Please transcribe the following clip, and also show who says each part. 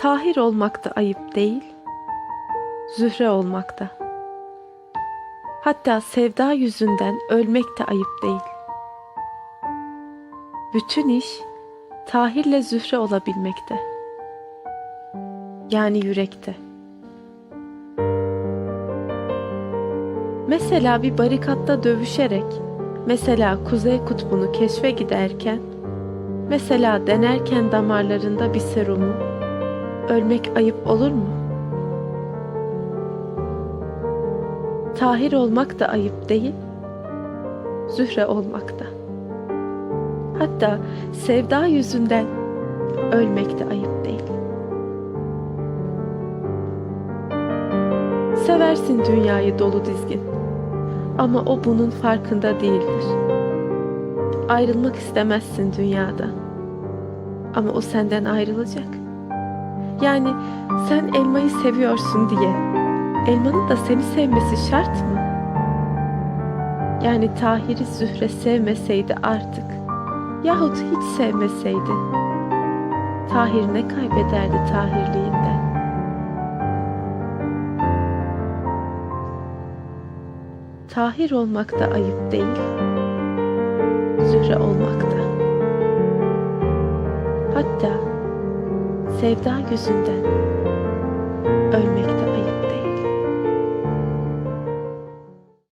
Speaker 1: Tahir olmak da ayıp değil, Zühre olmak da. Hatta sevda yüzünden ölmek de ayıp değil. Bütün iş Tahir'le Zühre olabilmekte. Yani yürekte. Mesela bir barikatta dövüşerek, mesela Kuzey Kutbu'nu keşfe giderken, mesela denerken damarlarında bir serumu, ölmek ayıp olur mu? Tahir olmak da ayıp değil, Zühre olmak da. Hatta sevda yüzünden ölmek de ayıp değil. Seversin dünyayı dolu dizgin. Ama o bunun farkında değildir. Ayrılmak istemezsin dünyadan. Ama o senden ayrılacak. Yani sen elmayı seviyorsun diye elmanın da seni sevmesi şart mı? Yani Tahir'i Zühre sevmeseydi artık yahut hiç sevmeseydi Tahir ne kaybederdi Tahirliğinden? Tahir olmak da ayıp değil, Zühre olmak da. Hatta sevda yüzünden ölmek de.